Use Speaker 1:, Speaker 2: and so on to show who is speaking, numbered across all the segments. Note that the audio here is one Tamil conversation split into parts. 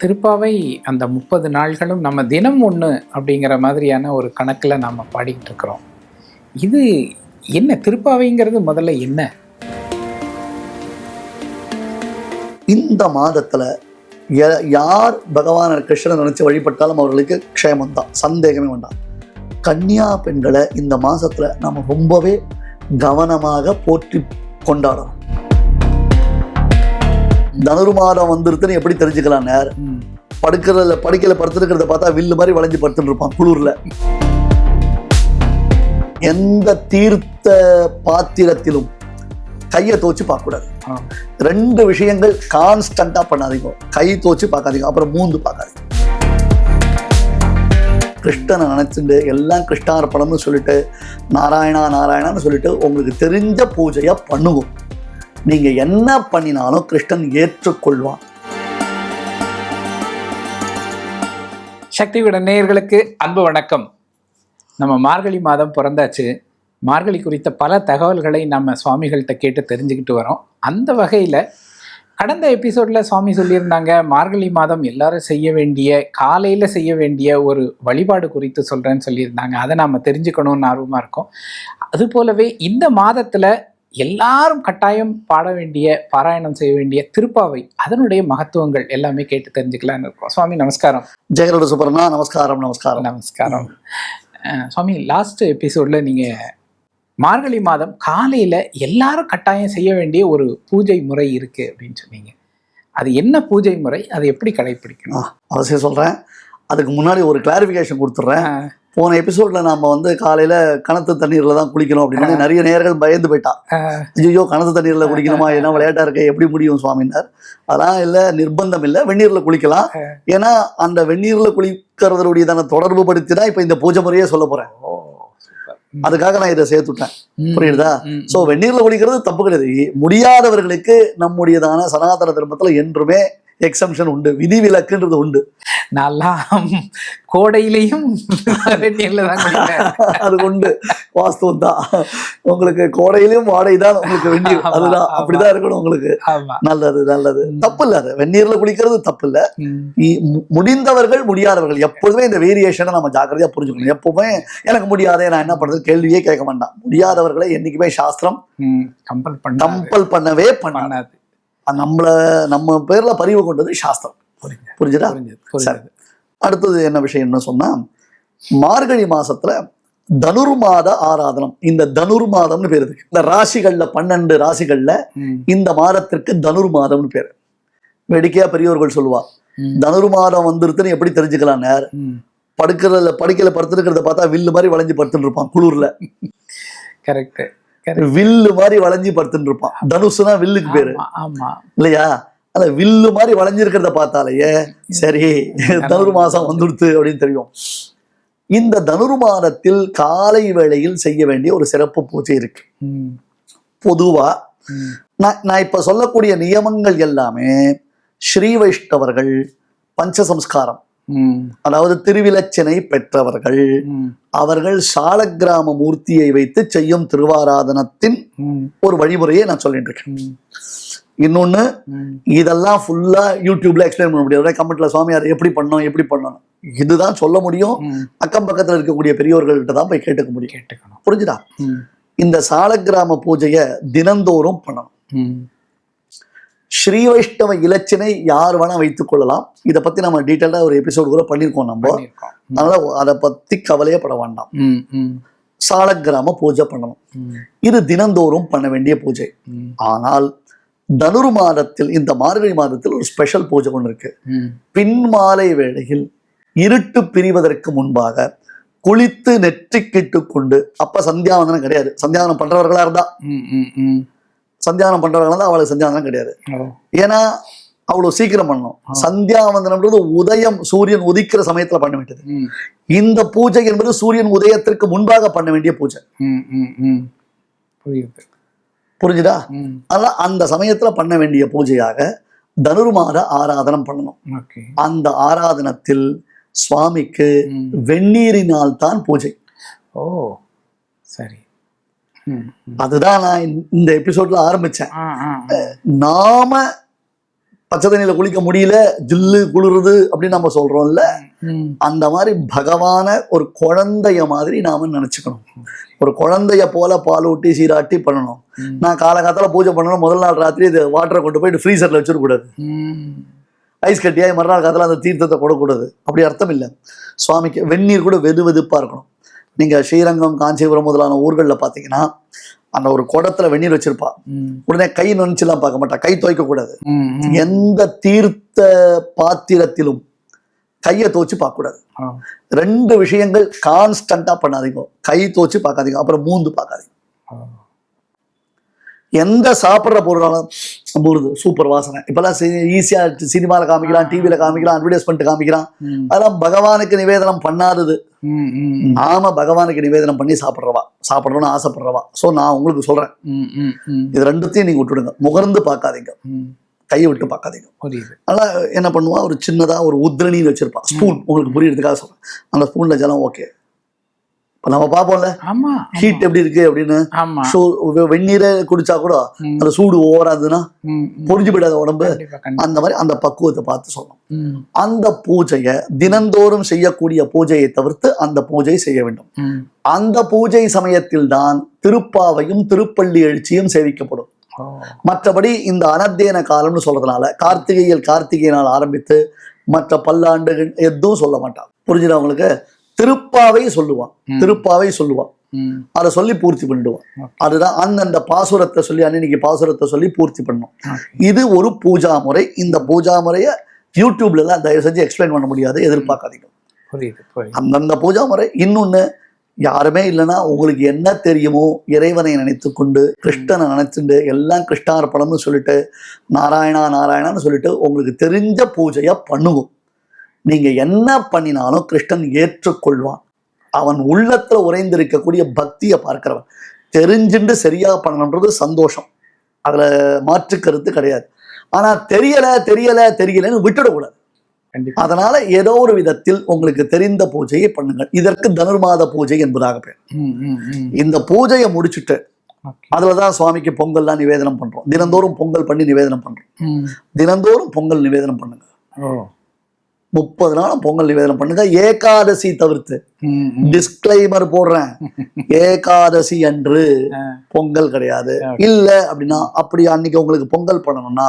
Speaker 1: திருப்பாவை அந்த முப்பது நாள்களும் நம்ம தினம் ஒன்று அப்படிங்கிற மாதிரியான ஒரு கணக்கில் நாம் பாடிக்கிட்டு இருக்கிறோம். இது என்ன திருப்பாவைங்கிறது முதல்ல என்ன?
Speaker 2: இந்த மாதத்துல யார் பகவான் கிருஷ்ணன் நினைச்சு வழிபட்டாலும் அவர்களுக்கு க்ஷேமம் தான் சந்தேகமே வேண்டாம். கன்னியா பெண்களை இந்த மாதத்தில் நாம் ரொம்பவே கவனமாக போற்றி கொண்டாடணும். தனுரு மாதம் வந்துருதுன்னு எப்படி தெரிஞ்சுக்கலாம் நேர்? படுக்கிறதுல படுக்கையில படுத்துருக்கிறத பார்த்தா வில்லு மாதிரி வளைஞ்சு படுத்துட்டு இருப்பான் குளிர்ல. எந்த தீர்த்த பாத்திரத்திலும் கையை தோச்சு பார்க்கக்கூடாது. ரெண்டு விஷயங்கள் கான்ஸ்டண்டா பண்ணாதீங்க. கை தோச்சு பார்க்காதீங்க. அப்புறம் மூந்து பார்க்காதீங்க. கிருஷ்ணனை நினைச்சுட்டு எல்லாம் கிருஷ்ணார்ப்பணம்னு சொல்லிட்டு நாராயணா நாராயணான்னு சொல்லிட்டு உங்களுக்கு தெரிஞ்ச பூஜையை பண்ணுவோம் நீங்க என்ன பண்ணினாலும் கிருஷ்ணன் ஏற்றுக்கொள்வான்.
Speaker 1: சக்தி விட நேயர்களுக்கு அன்பு வணக்கம். நம்ம மார்கழி மாதம் பிறந்தாச்சு. மார்கழி குறித்த பல தகவல்களை நம்ம சுவாமிகள்கிட்ட கேட்டு தெரிஞ்சுக்கிட்டு வரோம். அந்த வகையில் கடந்த எபிசோடில் சுவாமி சொல்லியிருந்தாங்க மார்கழி மாதம் எல்லாரும் செய்ய வேண்டிய காலையில் செய்ய வேண்டிய ஒரு வழிபாடு குறித்து சொல்கிறேன்னு சொல்லியிருந்தாங்க. அதை நாம் தெரிஞ்சுக்கணும்னு ஆர்வமாக இருக்கும். அது போலவே இந்த மாதத்தில் எல்லாரும் கட்டாயம் பாட வேண்டிய பாராயணம் செய்ய வேண்டிய திருப்பாவை அதனுடைய மகத்துவங்கள் எல்லாமே கேட்டு தெரிஞ்சுக்கலாம்னு இருக்கோம். சுவாமி நமஸ்காரம்.
Speaker 2: ஜெகரோட சுப்பரனா நமஸ்காரம் நமஸ்காரம்.
Speaker 1: நமஸ்காரம். சுவாமி லாஸ்ட் எபிசோட்ல நீங்க மார்கழி மாதம் காலையில எல்லாரும் கட்டாயம் செய்ய வேண்டிய ஒரு பூஜை முறை இருக்கு அப்படின்னு சொன்னீங்க. அது என்ன பூஜை முறை? அதை எப்படி கடைபிடிக்கணும்
Speaker 2: அவசியம் சொல்றேன். அதுக்கு முன்னாடி ஒரு கிளாரிஃபிகேஷன் கொடுத்துட்றேன். போன எபிசோட்ல நாம வந்து காலையில கணத்து தண்ணீர்ல தான் குளிக்கணும் அப்படின்னு நிறைய நேர்கள் பயந்து போயிட்டான் ஐயோ கணத்து தண்ணீர்ல குளிக்கணுமா என்ன விளையாட்டா இருக்க? எப்படி முடியும் சுவாமினார் அதெல்லாம் இல்ல நிர்பந்தம் இல்ல. வெந்நீர்ல குளிக்கலாம். ஏன்னா அந்த வெந்நீர்ல குளிக்கிறதுடையதான தொடர்பு படுத்தி தான் இப்ப இந்த பூஜை முறையே சொல்ல போறேன். அதுக்காக நான் இதை சேர்த்துட்டேன் புரியுதா? சோ வெந்நீர்ல குளிக்கிறது தப்பு கிடையாது. முடியாதவர்களுக்கு நம்முடையதான சனாதன தர்மத்துல என்றுமே எக்ஸம்ஷன் உண்டு விதிவிலக்குன்றது உண்டு.
Speaker 1: நான்லாம் கோடையிலையும்.
Speaker 2: அது உண்டு. வாஸ்தவம் தான் உங்களுக்கு கோடையிலும் வாடகை தான் உங்களுக்கு வெந்நீர். அதுதான். அப்படிதான் இருக்கணும் உங்களுக்கு. நல்லது நல்லது. தப்பு இல்ல அது. வெந்நீர்ல குளிக்கிறது தப்பு இல்ல முடிந்தவர்கள் முடியாதவர்கள். எப்பொழுதுமே இந்த வேரியேஷனை நம்ம ஜாக்கிரதையா புரிஞ்சுக்கணும். எப்பவுமே எனக்கு முடியாதே நான் என்ன பண்றது? கேள்வியே கேட்க மாட்டான். முடியாதவர்களை என்னைக்குமே சாஸ்திரம்
Speaker 1: கம்பல் பண்ண
Speaker 2: கம்பல் பண்ணவே பண்ண
Speaker 1: பண்ணாது.
Speaker 2: நம்மள நம்ம பேர்ல பரிவு கொண்டது சாஸ்திரம்.
Speaker 1: புரிஞ்சது?
Speaker 2: புரிஞ்சது அடுத்தது என்ன விஷயம்னு சொன்னா மார்கழி மாசத்துல தனுர் மாத ஆராதனம். இந்த தனுர் மாதம்னு பேர் இருக்கு. இந்த ராசிகள்ல பன்னெண்டு ராசிகள்ல இந்த மாதத்திற்கு தனுர் மாதம்னு பேர். வேடிக்கையா பெரியவர்கள் சொல்லுவா
Speaker 1: ம்,
Speaker 2: தனுர் மாதம் வந்துருதுன்னு எப்படி தெரிஞ்சுக்கலாம் நேர். படுக்கிறதுல படுக்கையில படுத்துருக்கிறத பார்த்தா வில்லு மாதிரி வளைஞ்சு படுத்துட்டு இருப்பான் குளிர்ல.
Speaker 1: கரெக்ட்
Speaker 2: வில்லு மாதிரி வளைஞ்சு படுத்துட்டு இருப்பான். தனுசுனா வில்லுக்கு பேரு.
Speaker 1: ஆமா
Speaker 2: இல்லையா? அல்ல வில்லு மாதிரி வளைஞ்சிருக்கிறத பார்த்தாலேயே சரி தனுர் மாசம் வந்துடுத்து அப்படின்னு தெரியும். இந்த தனுர் மாதத்தில் காலை வேளையில் செய்ய வேண்டிய ஒரு சிறப்பு பூஜை இருக்கு. பொதுவா நான் நான் இப்ப சொல்லக்கூடிய நியமங்கள் எல்லாமே ஸ்ரீ வைஷ்ணவர்கள் பஞ்சசம்ஸ்காரம் அதாவது திருவிலச்சினை பெற்றவர்கள். அவர்கள் சாலக்கிராம மூர்த்தியை வைத்து செய்யும் திருவாராதனத்தின் ஒரு வழிமுறையை நான் சொல்லிட்டு இருக்கேன் இன்னொன்னு. இதெல்லாம் ஃபுல்லா யூடியூப்ல எக்ஸ்பிளைன் பண்ண முடியாது. கமெண்ட்ல சுவாமியார் எப்படி பண்ணணும் எப்படி பண்ணணும்? இதுதான் சொல்ல முடியும். அக்கம் பக்கத்துல இருக்கக்கூடிய பெரியோர்கள்ட்ட தான் போய் கேட்டுக்க முடியும்.
Speaker 1: கேட்டுக்கணும்.
Speaker 2: புரிஞ்சுதா? இந்த சாலக்கிராம பூஜையை தினந்தோறும் பண்ணணும். ஸ்ரீ வைஷ்ணவ இலச்சினை யார் வேணா வைத்துக் கொள்ளலாம். இதை பத்தி நம்ம டீட்டெயிலா ஒரு எபிசோடு கூட பண்ணியிருக்கோம் நம்ம. அதனால அதை பத்தி கவலையே பட வேண்டாம். சாலக்கிராம பூஜை பண்ணணும். இது தினந்தோறும் பண்ண வேண்டிய பூஜை. ஆனால் தனுர் மாதத்தில் இந்த மார்கழி மாதத்தில் ஒரு ஸ்பெஷல் பூஜை ஒன்று இருக்கு.
Speaker 1: ம்.
Speaker 2: பின்மாலை வேளையில் இருட்டு பிரிவதற்கு முன்பாக குளித்து நெற்றிக்கிட்டு கொண்டு அப்ப சந்தியாவந்தனம் கிடையாது. சந்தியாவனம் பண்றவர்களா இருந்தா.
Speaker 1: ம், ம், ம்.
Speaker 2: சந்தியாவனம் பண்றவர்களா இருந்தா அவளுக்கு சந்தியாவந்தனம் கிடையாது. ஏன்னா அவ்வளவு சீக்கிரம் பண்ணணும். சந்தியாவந்தனம்ன்றது உதயம் சூரியன் உதிக்கிற சமயத்துல பண்ண வேண்டியது. இந்த பூஜை என்பது சூரியன் உதயத்திற்கு முன்பாக பண்ண வேண்டிய பூஜை. புரிஞ்சுதா?
Speaker 1: ம்,
Speaker 2: அதனால அந்த சமயத்துல பண்ண வேண்டிய பூஜையாக தனுர்மாத ஆராதனம் பண்ணணும். அந்த ஆராதனத்தில் சுவாமிக்கு. வெந்நீரினால் தான் பூஜை.
Speaker 1: ஓ சரி.
Speaker 2: அதுதான் நான் இந்த- எபிசோட்ல ஆரம்பிச்சேன். நாம பச்சை தண்ணியில குளிக்க முடியல ஜில்லு குளிருது அப்படின்னு நம்ம சொல்றோம்ல. அந்த மாதிரி பகவான ஒரு குழந்தைய மாதிரி நாம நினைச்சுக்கணும் ஒரு குழந்தைய போல பால் ஊட்டி சீராட்டி பண்ணணும். நான் காலகாலத்துல பூஜை பண்ணணும் முதல் நாள் ராத்திரி இது வாட்டரை கொண்டு போயிட்டு ஃப்ரீசர்ல வச்சிடக்கூடாது. ஐஸ் கட்டியாய் மறுநாள் காலத்துல அந்த தீர்த்தத்தை கொடக்கூடாது அப்படி அர்த்தம் இல்லை சுவாமிக்கு வெந்நீர் கூட வெது வெதுப்பா இருக்கணும் நீங்க ஸ்ரீரங்கம் காஞ்சிபுரம் முதலான ஊர்களில் பார்த்தீங்கன்னா அந்த ஒரு குடத்துல வெந்நீர் வச்சிருப்பா. உடனே கை நுழைச்சுலாம் பார்க்க மாட்டா கை துவைக்க கூடாது. எந்த தீர்த்த பாத்திரத்திலும் கையை துவச்சு பார்க்க கூடாது. ரெண்டு விஷயங்கள் கான்ஸ்டண்டா பண்ணாதீங்க கை துவச்சு பார்க்காதீங்க அப்புறம் மூந்து பார்க்காதீங்க. எந்த சாப்பிட்ற பொருளாலும் போடுது. சூப்பர் வாசனை. இப்பெல்லாம் ஈஸியா சினிமாவில் காமிக்கிறான் டிவியில காமிக்கிறான் அட்வர்டைஸ்மெண்ட் காமிக்கிறான்
Speaker 1: ம்.
Speaker 2: அதெல்லாம் பகவானுக்கு நிவேதனம் பண்ணாதது. நாம பகவானுக்கு நிவேதனம் பண்ணி சாப்பிட்றவா. சாப்பிட்றோன்னு ஆசைப்படுறவா. ஸோ நான் உங்களுக்கு சொல்றேன். இது ரெண்டுத்தையும் நீங்க விட்டுடுங்க. முகர்ந்து பார்க்காதீங்க. கையை விட்டு பார்க்காதீங்க. அதனால என்ன பண்ணுவா? ஒரு சின்னதா ஒரு உத்ரணின்னு வச்சிருப்பா. ஸ்பூன் உங்களுக்கு புரியறதுக்காக சொல்றேன். அந்த ஸ்பூன்ல ஜலம் ஓகே நம்ம பார்ப்போம்ல.
Speaker 1: ஆமா
Speaker 2: ஹீட் எப்படி இருக்கு அப்படின்னு? வெந்நீரை குடிச்சா கூட. அந்த சூடு ஓவராதுன்னா. பொறிஞ்சு போயிடாத உடம்பு. அந்த மாதிரி அந்த பக்குவத்தை பார்த்து சொல்லணும். அந்த பூஜையை தினந்தோறும் செய்யக்கூடிய பூஜையை தவிர்த்து அந்த பூஜை செய்ய வேண்டும். அந்த பூஜை சமயத்தில் தான் திருப்பாவையும் திருப்பள்ளி எழுச்சியும் சேவிக்கப்படும். மற்றபடி இந்த அனத்தியன காலம்னு சொல்றதுனால கார்த்திகையில் கார்த்திகை நாள் ஆரம்பித்து மற்ற பல்லாண்டுகள் எதுவும் சொல்ல மாட்டான். புரிஞ்சுதா உங்களுக்கு? திருப்பாவை சொல்லுவான். திருப்பாவை சொல்லுவான். அதை சொல்லி பூர்த்தி பண்ணிடுவான். அதுதான் அந்தந்த பாசுரத்தை சொல்லி அன்னைக்கு பாசுரத்தை சொல்லி பூர்த்தி பண்ணும். இது ஒரு பூஜா முறை. இந்த பூஜா முறையை யூடியூப்ல எல்லாம் தயவு செஞ்சு எக்ஸ்பிளைன் பண்ண முடியாது. எதிர்பார்க்காதீங்க. அந்தந்த பூஜா முறை. இன்னொன்னு யாருமே இல்லைன்னா உங்களுக்கு என்ன தெரியுமோ இறைவனை நினைத்து கொண்டு கிருஷ்ணனை நினைச்சுண்டு எல்லாம் கிருஷ்ணார்ப்பணம்னு சொல்லிட்டு நாராயணா நாராயணான்னு சொல்லிட்டு உங்களுக்கு தெரிஞ்ச பூஜையை பண்ணுவோம். நீங்க என்ன பண்ணினாலும் கிருஷ்ணன் ஏற்றுக்கொள்வான். அவன் உள்ளத்துல உறைந்திருக்கக்கூடிய பக்தியை பார்க்கிறவன். தெரிஞ்சுண்டு சரியா பண்ணணுன்றது சந்தோஷம். அதுல மாற்று கருத்து கிடையாது. ஆனா தெரியல தெரியல தெரியலன்னு விட்டுடக்கூடாது. அதனால ஏதோ ஒரு விதத்தில் உங்களுக்கு தெரிந்த பூஜையை பண்ணுங்கள். இதற்கு தனுர்மாத பூஜை என்பதாக பேர். இந்த பூஜையை முடிச்சுட்டு. அதுலதான் சுவாமிக்கு பொங்கல்லாம் நிவேதனம் பண்றோம். தினந்தோறும் பொங்கல் பண்ணி நிவேதனம் பண்றோம். தினந்தோறும் பொங்கல் நிவேதனம் பண்ணுங்க. முப்பது நாளும் பொங்கல் நிவேதனம் பண்ணுங்க ஏகாதசி தவிர்த்து. டிஸ்கிளைமர் போடுறேன் ஏகாதசி அன்று. பொங்கல் கிடையாது. இல்ல அப்படின்னா அப்படி அன்னைக்கு உங்களுக்கு பொங்கல் பண்ணணும்னா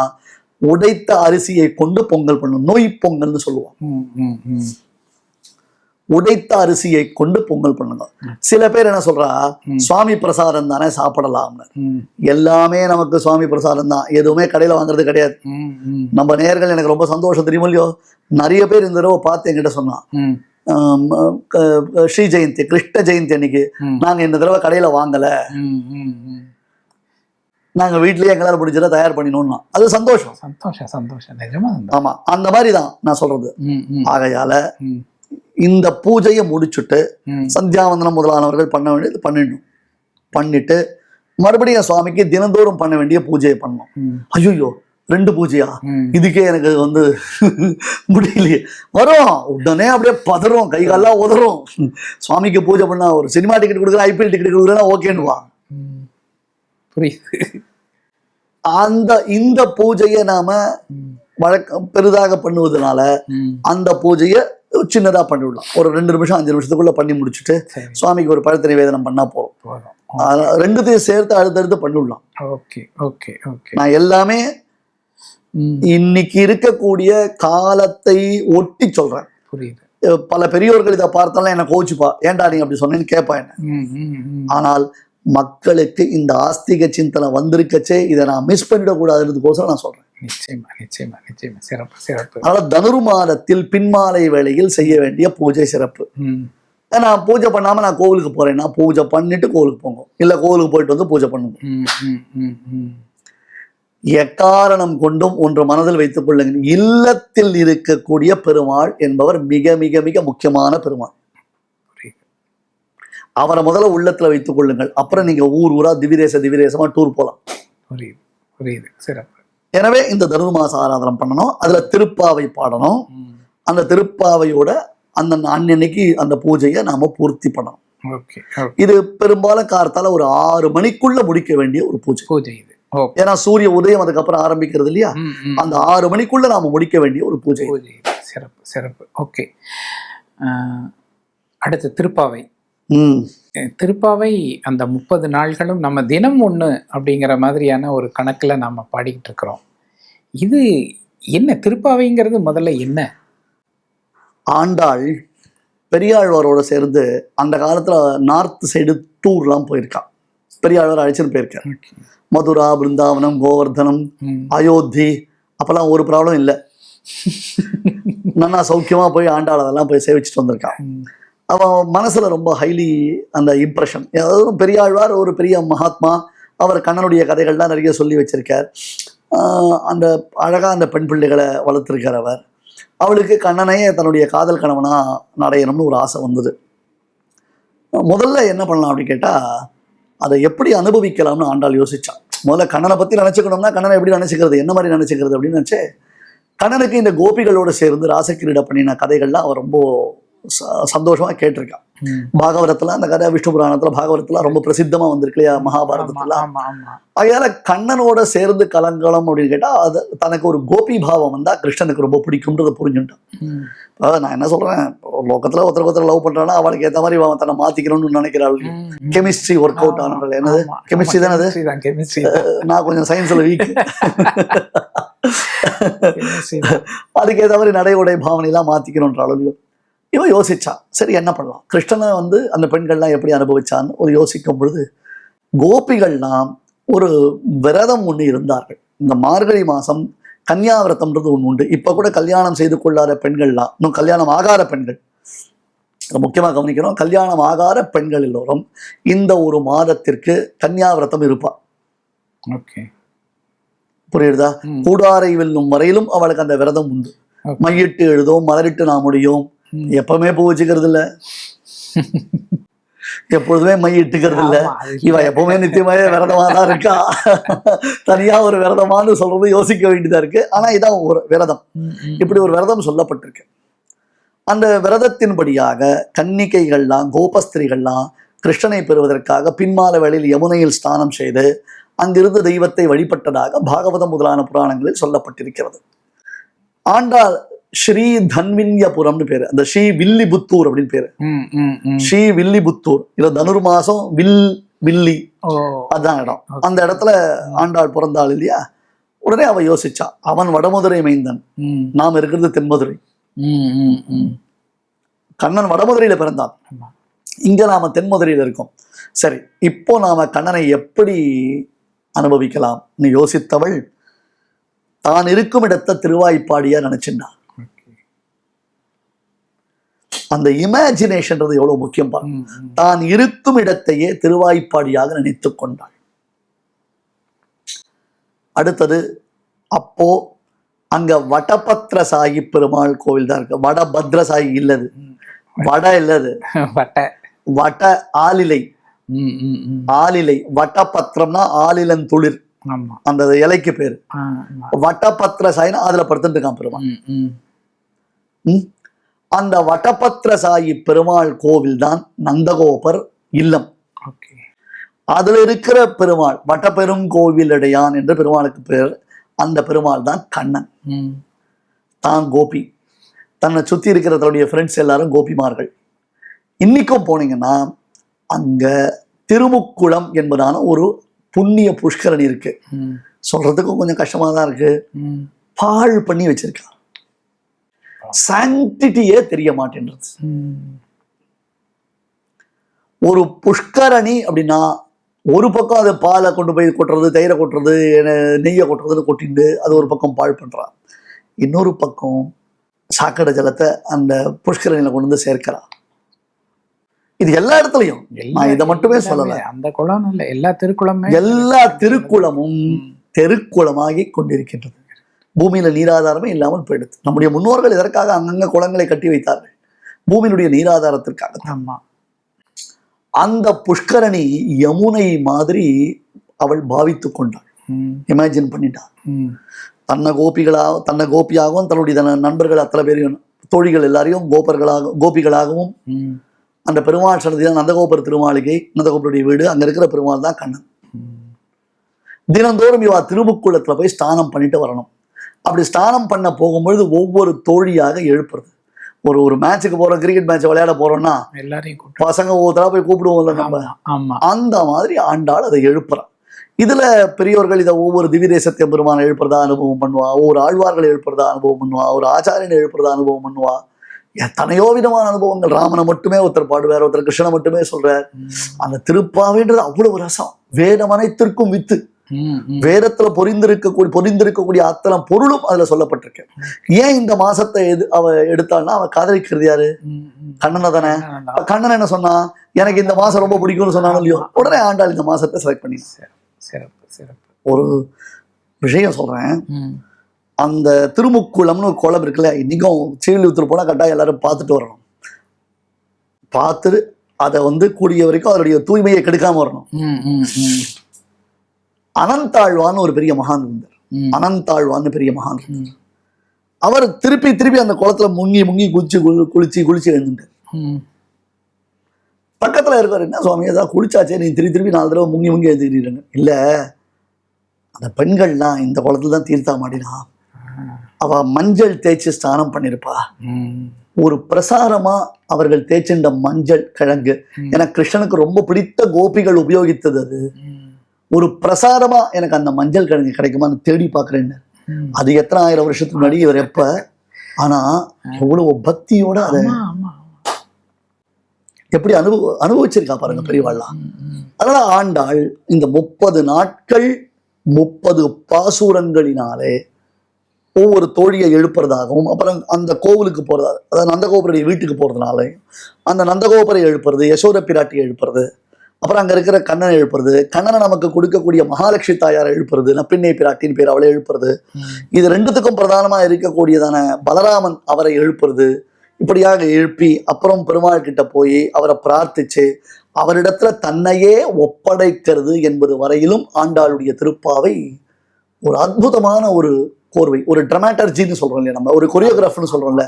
Speaker 2: உடைத்த அரிசியை கொண்டு பொங்கல் பண்ணணும் நொய் பொங்கல்னு சொல்லுவோம். உடைத்த அரிசியை கொண்டு பொங்கல் பண்ணுங்க சில பேர் என்ன சொல்றா. சுவாமி பிரசாதம் தானே சாப்பிடலாம்னு. எல்லாமே நமக்கு சுவாமி பிரசாதம் தான் எதுவுமே கடையில வாங்குறது கிடையாது. நம்ம நேர்கள் எனக்கு ரொம்ப சந்தோஷம் தெரியுமோ இல்லையோ நிறைய பேர் இந்த தடவை பார்த்து என்கிட்ட சொன்னான் ஸ்ரீ ஜெயந்தி கிருஷ்ண ஜெயந்தி அன்னைக்கு. நாங்க இந்த தடவை கடையில வாங்கல. நாங்க வீட்லயே எங்களால் முடிஞ்சதை தயார் பண்ணினோம்னா அது சந்தோஷம்
Speaker 1: சந்தோஷம் சந்தோஷம்
Speaker 2: ஆமா அந்த மாதிரி தான் நான் சொல்றது. ஆகையால. இந்த பூஜையை முடிச்சுட்டு. சந்தியாவந்தனம் முதலானவர்கள் பண்ண வேண்டியது பண்ணிடணும் பண்ணிட்டு மறுபடியும் சுவாமிக்கு தினந்தோறும் பண்ண வேண்டிய பூஜையை பண்ணணும். ஐயோ ரெண்டு பூஜையா. இதுக்கே எனக்கு வந்து முடியலையே வரும் உடனே அப்படியே பதறும் கை கால்லாம் உதறும் சுவாமிக்கு பூஜை பண்ணா ஒரு சினிமா டிக்கெட் கொடுக்குற ஐபிஎல் டிக்கெட் கொடுக்குறேன்னா ஓகேன்னுவா.
Speaker 1: புரியுது
Speaker 2: அந்த இந்த பூஜையை நாம. வழக்கம் பெரிதாக பண்ணுவதனால. அந்த பூஜையை சின்னதா பண்ணிவிடலாம் ஒரு ரெண்டு நிமிஷம் அஞ்சு நிமிஷத்துக்குள்ள பண்ணி முடிச்சுட்டு சுவாமிக்கு ஒரு பழத்தை நிவேதனம் பண்ணா போறோம்
Speaker 1: போதும்.
Speaker 2: ரெண்டுத்தையும் சேர்த்து அடுத்தடுத்து பண்ணிவிடலாம்
Speaker 1: ஓகே ஓகே ஓகே.
Speaker 2: நான் எல்லாமே. இன்னைக்கு இருக்கக்கூடிய காலத்தை ஒட்டி சொல்றேன்.
Speaker 1: புரியுது.
Speaker 2: பல பெரியோர்கள் இதை பார்த்தாலும் என்ன கோச்சுப்பா ஏன்டா நீ அப்படி சொன்னேன்னு கேட்பா என்ன. ஆனால் மக்களுக்கு இந்த ஆஸ்திக சிந்தனை வந்திருக்கச்சே இதை நான் மிஸ் பண்ணிடக்கூடாதுன்றதுக்கோசரம் நான் சொல்றேன்.
Speaker 1: நிச்சயமா நிச்சயமா நிச்சயமா. சிறப்பு சிறப்பு.
Speaker 2: அதனால தனுர் மாதத்தில் பின்மாலை வேளையில் செய்ய வேண்டிய பூஜை சிறப்பு. நான் பூஜை பண்ணாம நான் கோவிலுக்கு போறேன்னா பூஜை பண்ணிட்டு கோவிலுக்கு போங்க இல்ல கோவிலுக்கு போயிட்டு வந்து பூஜை பண்ணுங்க. எக்காரணம் கொண்டும் ஒன்று மனதில் வைத்துக் கொள்ளுங்கள். இல்லத்தில் இருக்கக்கூடிய பெருமாள் என்பவர் மிக மிக மிக முக்கியமான பெருமாள். அவரை முதல்ல உள்ளத்துல வைத்துக் கொள்ளுங்கள். அப்புறம் நீங்க ஊர் ஊரா திவிதேச திவிதேசமா டூர் போலாம்.
Speaker 1: புரியுது புரியுது. சிறப்பு.
Speaker 2: எனவே இந்த தனுர் மாச ஆராதனம் பண்ணணும். அதுல திருப்பாவை பாடணும். அந்த திருப்பாவையோட அந்த அன்னன்னைக்கு அந்த பூஜையை நாம பூர்த்தி பண்ணணும். இது பெரும்பாலும் கார்த்தால ஒரு ஆறு மணிக்குள்ள முடிக்க வேண்டிய ஒரு பூஜை.
Speaker 1: பூஜை இது.
Speaker 2: ஏன்னா சூரிய உதயம் அதுக்கப்புறம் ஆரம்பிக்கிறது இல்லையா. அந்த ஆறு மணிக்குள்ள நாம முடிக்க வேண்டிய ஒரு பூஜை.
Speaker 1: பூஜை சிறப்பு சிறப்பு. ஓகே. அடுத்து திருப்பாவை.
Speaker 2: ம்.
Speaker 1: திருப்பாவை அந்த முப்பது நாள்களும் நம்ம தினம் ஒன்று அப்படிங்கிற மாதிரியான ஒரு கணக்கில் நாம் பாடிக்கிட்டு இருக்கிறோம். இது என்ன? திருப்பாவைங்கிறது முதல்ல என்ன?
Speaker 2: ஆண்டாள் பெரியாழ்வாரோட சேர்ந்து அந்த காலத்துல நார்த் சைடு டூர்லாம் போயிருக்கான். பெரியாழ்வார் அழைச்சிட்டு போயிருக்கார். மதுரா பிருந்தாவனம் கோவர்தனம் அயோத்தி அப்பெல்லாம் ஒரு ப்ராப்ளம் இல்லை. நன்னா சௌக்கியமா போய் ஆண்டாள் அதெல்லாம் போய் சேவிச்சுட்டு வந்திருக்கான். அவன் மனசில் ரொம்ப ஹைலி அந்த இம்ப்ரெஷன் அதாவது பெரியாழ்வார் ஒரு பெரிய மகாத்மா அவர் கண்ணனுடைய கதைகள்லாம் நிறைய சொல்லி வச்சிருக்கார். அந்த அழகாக அந்த பெண் பிள்ளைகளை வளர்த்துருக்கார் அவர். அவளுக்கு கண்ணனையே தன்னுடைய காதல் கணவனாக நடையணும்னு ஒரு ஆசை வந்தது. முதல்ல என்ன பண்ணலாம் அப்படின்னு கேட்டால் அதை எப்படி அனுபவிக்கலாம்னு ஆண்டாள் யோசித்தான் முதல்ல கண்ணனை பற்றி நினச்சிக்கணும்னா கண்ணனை எப்படி நினச்சிக்கிறது என்ன மாதிரி நினச்சிக்கிறது அப்படின்னு நினைச்சு கண்ணனுக்கு இந்த கோபிகளோடு சேர்ந்து ராசக்கிரீட பண்ணின கதைகள்லாம் அவர் ரொம்ப ச- சந்தோஷமா கேட்டிருக்கான்
Speaker 1: ம்.
Speaker 2: பாகவதத்துல அந்த கதை விஷ்ணு புராணத்துல பாகவதத்துல ரொம்ப பிரசித்தமா வந்திருக்கு இல்லையா மகாபாரதத்துல? அதனால கண்ணனோட சேர்ந்து கலங்கலம் அப்படின்னு கேட்டா அது தனக்கு ஒரு கோபி பாவம் வந்தா கிருஷ்ணனுக்கு ரொம்ப பிடிக்கும்ன்றத புரிஞ்சுட்டான் நான் என்ன சொல்றேன் லோகத்துல ஒருத்தர் ஒருத்தர் லவ் பண்றானா அவளுக்கு ஏத்த மாதிரி அவன் தன்னை மாத்திக்கணும்னு நினைக்கிறாள். கெமிஸ்ட்ரி ஒர்க் அவுட் ஆனது என்னது?
Speaker 1: ஆமா,
Speaker 2: தானே அது?
Speaker 1: தான்,
Speaker 2: நான் கொஞ்சம் சயின்ஸ்ல வீக். அதுக்கு ஏத்த மாதிரி நடை உடை பாவனையெல்லாம் மாத்திக்கணுன்ற அளவுலையும் இவன் யோசிச்சான் சரி என்ன பண்ணலாம் கிருஷ்ணனை வந்து அந்த பெண்கள்லாம் எப்படி அனுபவிச்சான்னு ஒரு யோசிக்கும் பொழுது கோபிகள்லாம் ஒரு விரதம் ஒன்று இருந்தார்கள் இந்த மார்கழி மாசம் கன்னியாவிரதம்ன்றது ஒன்று உண்டு இப்போ கூட கல்யாணம் செய்து கொள்ளாத பெண்கள்லாம் இன்னும் கல்யாணம் ஆகாத பெண்கள் முக்கியமாக கவனிக்கிறோம் கல்யாணம் ஆகாத பெண்கள் எல்லோரும் இந்த ஒரு மாதத்திற்கு கன்னியாவிரதம் இருப்பா
Speaker 1: Okay.
Speaker 2: புரியுதா. கூடாரை வெல்லும் வரையிலும் அவளுக்கு அந்த விரதம் உண்டு. மையிட்டு எழுதும் மலரிட்டு நான் முடியும். எப்பவுமே பூ வச்சுக்கிறது இல்ல எப்பொழுதுமே மை இட்டுக்கிறது இல்ல இவ எப்பவுமே நித்தியமாவே விரதமா தான் இருக்கா? தனியா ஒரு விரதமான்னு சொல்றது யோசிக்க வேண்டியதா இருக்கு. ஆனா இதான் ஒரு விரதம். இப்படி ஒரு விரதம் சொல்லப்பட்டிருக்கு. அந்த விரதத்தின்படியாக கன்னிகைகள்லாம் கோபஸ்திரிகள்லாம் கிருஷ்ணனை பெறுவதற்காக பின்மால வேளையில் யமுனையில் ஸ்நானம் செய்து அங்கிருந்த தெய்வத்தை வழிபட்டதாக பாகவதம் முதலான புராணங்களில் சொல்லப்பட்டிருக்கிறது. ஆண்டாள் ஸ்ரீ தன்வின்யபுரம்னு பேரு. அந்த ஸ்ரீ வில்லிபுத்தூர் அப்படின்னு பேரு. ஸ்ரீ வில்லிபுத்தூர். இது தனுர் மாசம் வில் வில்லி.
Speaker 1: ஓ.
Speaker 2: அதான் இடம். அந்த இடத்துல ஆண்டாள் பிறந்தாள் இல்லையா? உடனே அவ யோசிச்சா அவன் வடமதுரை மைந்தன். நாம் இருக்கிறது தென்மதுரை. கண்ணன் வடமதுரையில பிறந்தான். இங்க நாம தென்மதுரையில இருக்கோம். சரி இப்போ நாம கண்ணனை எப்படி அனுபவிக்கலாம்னு யோசித்தவள் தான் இருக்கும் இடத்தை திருவாய்ப்பாடியா நினைச்சிருந்தான். அந்த இமேஜினேஷன்றது எவ்வளவு முக்கியம் பாருங்க. தான் இருக்கும் இடத்தையே திருவாய்ப்பாடியாக நினைத்துக் கொண்டாள். அடுத்தது அப்போ அங்க வடபத்ர சாயி பெருமாள் கோவில் தான் இருக்கு. வடபத்ர சாயி இல்லது. வட இல்லது.
Speaker 1: வட்டை.
Speaker 2: வட ஆலிலை. ஆலிலை. வட்டபத்திரம்னா ஆலிலன் துளிர். அந்த இலைக்கு பேர். வட்டபத்திர சாயினா அதுல படுத்துட்டு இருக்கான் பெருமாள்? அந்த வட்டபத்திர சாயி பெருமாள் கோவில் தான் நந்தகோபர் இல்லம். அதுல இருக்கிற பெருமாள் வட்டப்பெருங்கோவிலடையான் என்ற பெருமாளுக்கு பேர் அந்த பெருமாள் தான் கண்ணன் தான் கோபி. தன்னை சுத்தி இருக்கிற தன்னுடைய ஃப்ரெண்ட்ஸ் எல்லாரும் கோபிமார்கள். இன்னைக்கும் போனீங்கன்னா அங்க திருமுக்குளம் என்பதான ஒரு புண்ணிய புஷ்கரணி இருக்கு. சொல்றதுக்கும் கொஞ்சம் கஷ்டமா தான் இருக்கு. பாழ் பண்ணி வச்சிருக்கான் சாங்டிட்டியே தெரிய மாட்டேன்றது. ஒரு புஷ்கரணி அப்படின்னா ஒரு பக்கம் அது பாலை கொண்டு போய் கொட்டுறது தயிரை கொட்டுறது நெய்யை கொட்டுறதுன்னு கொட்டிட்டு அது ஒரு பக்கம் பாழ் பண்றான் இன்னொரு பக்கம் சாக்கடை ஜலத்தை அந்த புஷ்கரணியில கொண்டு வந்து சேர்க்கிறான் இது எல்லா இடத்துலையும் நான் இதை மட்டுமே சொல்லல.
Speaker 1: அந்த குளம் இல்ல எல்லா திருக்குளமே
Speaker 2: எல்லா திருக்குளமும். தெருக்குளமாகி கொண்டிருக்கின்றது பூமியில நீராதாரமே இல்லாமல் போயிடுது. நம்முடைய முன்னோர்கள் இதற்காக அங்கங்க குளங்களை கட்டி வைத்தார்கள்? பூமியினுடைய நீராதாரத்திற்காக
Speaker 1: ஆமா.
Speaker 2: அந்த புஷ்கரணி யமுனை மாதிரி அவள் பாவித்து கொண்டாள். இமேஜின் பண்ணிட்டாள். தன்னை கோபிகளாக தன்னை கோபியாகவும் தன்னுடைய தன நண்பர்கள் அத்தனை பேரையும் தோழிகள் எல்லாரையும் கோபர்களாக கோபிகளாகவும் அந்த பெருமாள் சன்னதி தான் நந்தகோபுர திருமாளிகை நந்தகோபுருடைய வீடு அங்க இருக்கிற பெருமாள் தான் கண்ணன். தினந்தோறும் இவா திருமுக்குளத்துல போய் ஸ்நானம் பண்ணிட்டு வரணும். அப்படி ஸ்நானம் பண்ண போகும்பொழுது ஒவ்வொரு தோழியாக எழுப்புறது. ஒரு ஒரு மேட்சுக்கு போறோம் கிரிக்கெட் மேட்ச் விளையாட போறோம்னா
Speaker 1: எல்லாரையும்
Speaker 2: பசங்க ஒவ்வொருத்தரா போய் கூப்பிடுவோம்ல நம்ம. அந்த மாதிரி ஆண்டாள் அதை எழுப்புறான். இதுல பெரியோர்கள் இதை ஒவ்வொரு திவ்ய தேசத்தை பெருமான எழுப்புறதா அனுபவம் பண்ணுவா ஒவ்வொரு ஆழ்வார்கள் எழுப்புறதா அனுபவம் பண்ணுவா ஒரு ஆச்சாரியன் எழுப்புறதா அனுபவம் பண்ணுவா. எத்தனையோ விதமான அனுபவங்கள். ராமனை மட்டுமே ஒருத்தர் பாடுவார் ஒருத்தர் கிருஷ்ணனை மட்டுமே சொல்றார். அந்த திருப்பாவைன்றது அவ்வளவு ரசம். வேதம் அனைத்திற்கும் வித்து. வேதத்துல பொறிந்திருக்கக்கூடிய பொறிந்திருக்கக்கூடிய அத்தனை பொருளும் அதுல சொல்லப்பட்டிருக்கு. ஏன் இந்த மாசத்தை எது அவ எடுத்தாள்னா அவ காதலிக்கிறது யாரு. கண்ணனை தானே? கண்ணன் என்ன சொன்னா எனக்கு இந்த மாசம் ரொம்ப பிடிக்கும்னு சொன்னாலும் இல்லையோ? உடனே ஆண்டாள் இந்த மாசத்தை செலக்ட் பண்ணி
Speaker 1: சிறப்பு சிறப்பு
Speaker 2: ஒரு விஷயம் சொல்றேன். அந்த திருமுக்குளம்னு ஒரு குளம் இருக்குல்ல இன்னைக்கும் சீவிலிபுத்தூர் போனா கட்டாயம் எல்லாரும் பார்த்துட்டு வரணும். பார்த்துட்டு அதை வந்து கூடிய வரைக்கும் அதனுடைய தூய்மையை கெடுக்காம வரணும். அனந்தாழ்வான்னு ஒரு பெரிய மகான் இருந்தார். அனந்தாழ்வான்னு பெரிய மகான்
Speaker 1: ம்,
Speaker 2: அவர் திருப்பி திருப்பி அந்த குளத்துல முங்கி முங்கி குளிச்சு குளி- குளிச்சு குளிச்சு எழுந்துட்டார். பக்கத்துல இருக்கார் என்ன சுவாமி ஏதாவது குளிச்சாச்சே? நீ திருப்பி திருப்பி நாலு தடவை முங்கி முங்கி எழுந்துக்கிறீங்க இல்ல அந்த பெண்கள்லாம் இந்த குளத்துல தான் தீர்த்தா மாடினா அவ மஞ்சள் தேய்ச்சி ஸ்நானம் பண்ணிருப்பா. ஒரு பிரசாரமா அவர்கள் தேய்ச்சின்ற மஞ்சள் கிழங்கு. எனக்கு கிருஷ்ணனுக்கு ரொம்ப பிடித்த கோபிகள் உபயோகித்தது அது. ஒரு பிரசாரமா எனக்கு அந்த மஞ்சள் கிழங்கு கிடைக்குமான்னு தேடி பார்க்கறேன்னு. அது எத்தனை ஆயிரம் வருஷத்துக்கு முன்னாடி இவர் எப்ப ஆனா எவ்வளவு பக்தியோட அதை. எப்படி அனுபவ அனுபவிச்சிருக்கா பாருங்க பெரியவாள்லாம். அதனால ஆண்டாள் இந்த முப்பது நாட்கள் முப்பது பாசுரங்களினாலே ஒவ்வொரு தோழியை எழுப்புறதாகவும் அப்புறம் அந்த கோவிலுக்கு போறதா அதாவது நந்தகோபுரிய வீட்டுக்கு போறதுனால அந்த நந்தகோபுரை எழுப்புறது யசோத பிராட்டி எழுப்புறது அப்புறம் அங்க இருக்கிற கண்ணனை எழுப்புறது. கண்ணனை நமக்கு கொடுக்கக்கூடிய மகாலட்சுமி தாயாரை எழுப்புறது நப்பிண்ணை பிராட்டின்னு பேர் அவளை எழுப்புறது. இது ரெண்டுத்துக்கும் பிரதானமா இருக்கக்கூடியதான பலராமன் அவரை எழுப்புறது. இப்படியாக எழுப்பி அப்புறம் பெருமாள் கிட்ட போய் அவரை பிரார்த்திச்சு அவரிடத்துல தன்னையே ஒப்படைக்கிறது என்பது வரையிலும் ஆண்டாளுடைய திருப்பாவை ஒரு அற்புதமான ஒரு கோர்வை ஒரு ட்ரமாட்டர்ஜின்னு சொல்றோம் இல்லையா நம்ம ஒரு கொரியோகிராஃப்னு சொல்றோம்ல.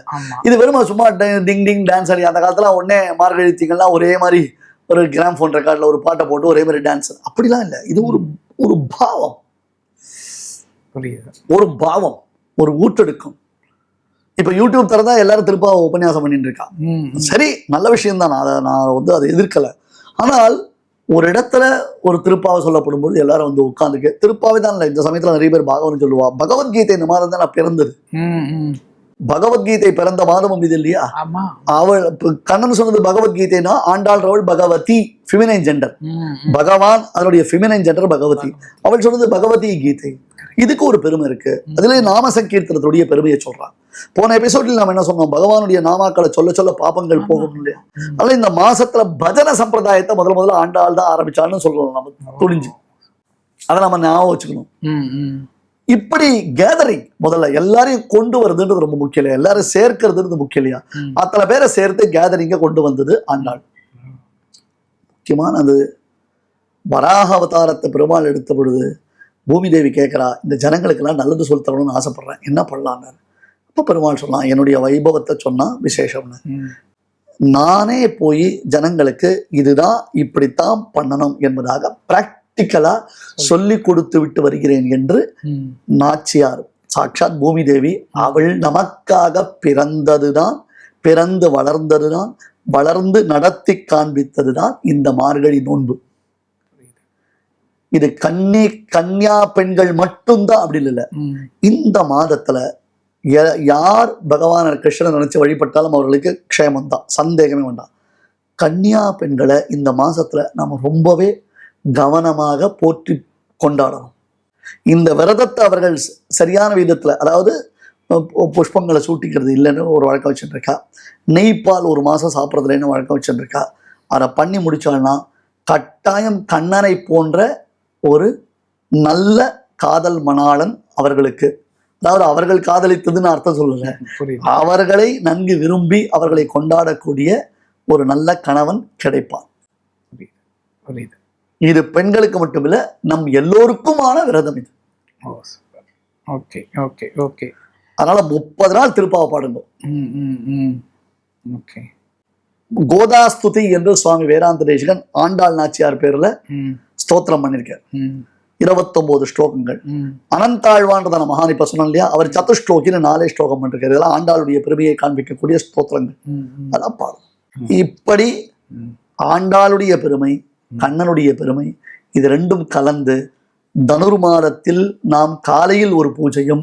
Speaker 2: இது வெறும் சும்மா டிங் டிங் டான்ஸ் ஆடி அந்த காலத்துல உடனே மார்கழி திங்கள்லாம் ஒரே மாதிரி ஒரு கிராம் ஃபோன் ரெக்கார்ட்ல ஒரு பாட்டை போட்டு ஒரே மாதிரி டான்ஸ் அப்படிலாம் இல்லை. இது ஒரு ஒரு பாவம். ஒரு பாவம். ஒரு ஊற்றெடுக்கும் இப்ப யூடியூப் திறந்தா எல்லாரும் திருப்பா உபன்யாசம் பண்ணிட்டு இருக்கா
Speaker 1: ம், ம்.
Speaker 2: சரி நல்ல விஷயம் தான். நான் அதை நான் வந்து அதை எதிர்க்கல. ஆனால் ஒரு இடத்துல ஒரு திருப்பாவை சொல்லப்படும் பொழுது எல்லாரும் வந்து உட்காந்துக்கு திருப்பாவை தான் இல்லை இந்த சமயத்துல நிறைய பேர் பாகவன் சொல்லுவா பகவத்கீதை இந்த மாதம் தான் நான் பிறந்தது. பகவத்கீதை பிறந்த மாதமும் இது இல்லையா? அவள் கண்ணன் சொன்னது பகவத்கீதைனா ஆண்டாள்றவள் பகவதி ஃபிமினைன் ஜெண்டர். பகவான் அதனுடைய ஃபிமினைன் ஜெண்டர் பகவதி. அவள் சொன்னது பகவதி கீதை. இதுக்கு ஒரு பெருமை இருக்கு. அதுல நாம சங்கீர்த்தனத்துடைய பெருமையை சொல்றான் போன எபிசோடில் நம்ம என்ன சொன்னோம்? பகவானுடைய நாமாக்களை சொல்ல சொல்ல பாபங்கள் போகும் இல்லையா? அதனால இந்த மாசத்துல பஜன சம்பிரதாயத்தை முதல்ல முதல்ல ஆண்டாள் தான் ஆரம்பிச்சான்னு சொல்லணும் நம்ம. துணிஞ்சு. அதை நம்ம ஞாபகம் வச்சுக்கணும். இப்படி கேதரிங் முதல்ல எல்லாரையும் கொண்டு வருதுன்றது ரொம்ப முக்கியம் இல்லையா? எல்லாரும் சேர்க்கறதுன்றது முக்கியம் இல்லையா. அத்தனை பேரை சேர்த்து கேதரிங்க கொண்டு வந்தது ஆண்டாள். முக்கியமானது வராக அவதாரத்தை பெருமாள் எடுத்த பொழுது பூமி தேவி கேட்குறா இந்த ஜனங்களுக்கெல்லாம் நல்லது சொல்லி தரணும்னு ஆசைப்படுறேன். என்ன பண்ணலான்னாரு அப்போ பெருமாள் சொல்லலாம் என்னுடைய வைபவத்தை சொன்னா விசேஷம்னு. நானே போய் ஜனங்களுக்கு இதுதான் இப்படித்தான் பண்ணணும் என்பதாக பிராக்டிக்கலா சொல்லி. கொடுத்து விட்டு வருகிறேன் என்று. நாச்சியார். சாட்சாத் பூமி தேவி அவள் நமக்காக பிறந்ததுதான் பிறந்து வளர்ந்ததுதான் வளர்ந்து நடத்தி காண்பித்ததுதான் இந்த மார்கழி நோன்பு. இது கன்னி கன்னியா பெண்கள் மட்டும்தான் அப்படி இல்லை. இந்த மாதத்துல யார் பகவான் கிருஷ்ணன் நினைச்சு வழிபட்டாலும் அவர்களுக்கு க்ஷேமம் தான் சந்தேகமே வேண்டாம். கன்னியா பெண்களை இந்த மாசத்துல நம்ம ரொம்பவே கவனமாக போற்றி கொண்டாடணும். இந்த விரதத்தை அவர்கள் சரியான விதத்துல அதாவது புஷ்பங்களை சூட்டிக்கிறது இல்லைன்னு ஒரு வழக்கம் வச்சுட்டு இருக்கா நெய்ப்பால் ஒரு மாசம் சாப்பிட்றதுலன்னு வழக்கம் வச்சுட்டு இருக்கா அதை பண்ணி முடிச்சாள்னா கட்டாயம் கண்ணனை போன்ற ஒரு நல்ல காதல் மணாளன் அவர்களுக்கு அதாவது அவர்கள் காதலித்ததுன்னு அர்த்தம் சொல்லல. அவர்களை நன்கு விரும்பி அவர்களை கொண்டாடக்கூடிய ஒரு நல்ல கணவன் கிடைப்பான்.
Speaker 1: புரியுது.
Speaker 2: இது பெண்களுக்கு மட்டுமில்ல நம் எல்லோருக்குமான விரதம் இது.
Speaker 1: ஓகே ஓகே ஓகே
Speaker 2: அதனால முப்பது நாள் திருப்பாவை பாடுங்க.
Speaker 1: ஓகே
Speaker 2: கோதாஸ்துதி என்று சுவாமி வேதாந்த தேசிகன் ஆண்டாள் நாச்சியார் பேர்ல ஸ்தோத்திரம் பண்ணியிருக்கார். இருபத்தொன்பது ஸ்லோகங்கள். அனந்தாழ்வான்றதான மகான் இப்ப சொன்னோம் இல்லையா அவர் சதுஷ்லோகின்னு நாலே ஸ்லோகம் பண்ணிருக்காரு. இதெல்லாம் ஆண்டாளுடைய பெருமையை காண்பிக்கக்கூடிய ஸ்தோத்திரங்கள். அதெல்லாம் பாடும் இப்படி. ஆண்டாளுடைய பெருமை கண்ணனுடைய பெருமை. இது ரெண்டும் கலந்து தனுர்மாதத்தில் நாம் காலையில் ஒரு பூஜையும்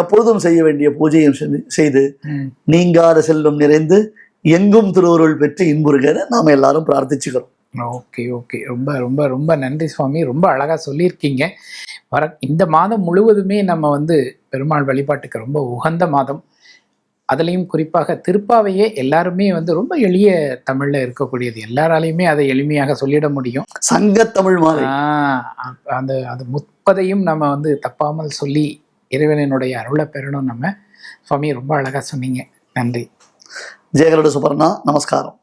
Speaker 2: எப்பொழுதும் செய்ய வேண்டிய பூஜையும் செய்து. நீங்காத செல்வம் நிறைந்து எங்கும் திருவருள் பெற்று இன்புறுகிற நாம் எல்லாரும் பிரார்த்திச்சுக்கிறோம்.
Speaker 1: Okay okay. ரொம்ப ரொம்ப ரொம்ப நன்றி சுவாமி. ரொம்ப அழகா சொல்லியிருக்கீங்க. வர இந்த மாதம் முழுவதுமே நம்ம வந்து பெருமாள் வழிபாட்டுக்கு ரொம்ப உகந்த மாதம். அதுலேயும் குறிப்பாக திருப்பாவையே எல்லாருமே வந்து ரொம்ப எளிய தமிழ்ல இருக்கக்கூடியது. எல்லாராலையுமே அதை எளிமையாக சொல்லிட முடியும்.
Speaker 2: சங்கத்தமிழ் மாலை
Speaker 1: ஆஹ் அப்ப அந்த அது முப்பதையும் நம்ம வந்து தப்பாமல் சொல்லி இறைவனினுடைய அருளை பெறணும் நம்ம. சுவாமி ரொம்ப அழகா சொன்னீங்க. நன்றி.
Speaker 2: ஜெயகருட சுபர்ணா நமஸ்காரம்.